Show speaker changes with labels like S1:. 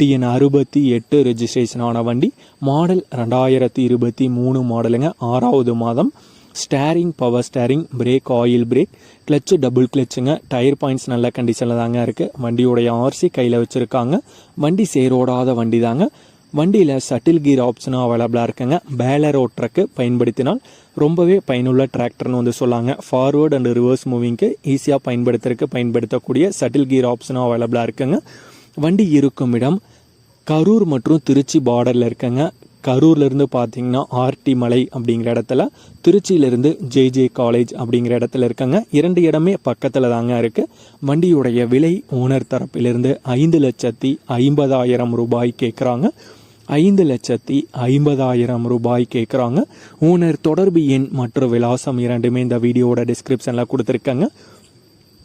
S1: TN அறுபத்தி எட்டு registration ஆன வண்டி மாடல் ரெண்டாயிரத்தி இருபத்தி மூணு மாடலுங்க ஆறாவது மாதம் steering power steering brake oil brake clutch double கிளச்சுங்க tyre points நல்ல கண்டிஷனில் தாங்க இருக்குது வண்டியோடைய ஆர்சி கையில் வச்சுருக்காங்க. வண்டி சேரோடாத வண்டி தாங்க வண்டியில் சட்டில் கீர் ஆப்ஷனும் அவைலபிளாக இருக்குங்க. பேலரோ ட்ரக்கு பயன்படுத்தினால் ரொம்பவே பயனுள்ள டிராக்டர்னு வந்து சொல்லாங்க. ஃபார்வேர்ட் அண்ட் ரிவர்ஸ் மூவிங்க்கு ஈஸியாக பயன்படுத்துறதுக்கு பயன்படுத்தக்கூடிய சட்டில் கீர் ஆப்ஷனும் அவைலபிளாக இருக்குங்க. வண்டி இருக்கும் இடம் கரூர் மற்றும் திருச்சி பார்டரில் இருக்கங்க. கரூர்லேருந்து பார்த்தீங்கன்னா ஆர்டி மலை அப்படிங்கிற இடத்துல திருச்சியிலேருந்து ஜேஜே காலேஜ் அப்படிங்கிற இடத்துல இருக்கங்க. இரண்டு இடமே பக்கத்தில் தாங்க இருக்குது வண்டியுடைய விலை ஓனர் தரப்பிலிருந்து ஐந்து லட்சத்தி ஐம்பதாயிரம் ரூபாய் கேட்குறாங்க ஐந்து லட்சத்தி ஐம்பதாயிரம் ரூபாய் கேட்குறாங்க ஓனர் தொடர்பு எண் மற்றும் விலாசம் இரண்டுமே இந்த வீடியோவோட டிஸ்கிரிப்ஷனில் கொடுத்துருக்கங்க.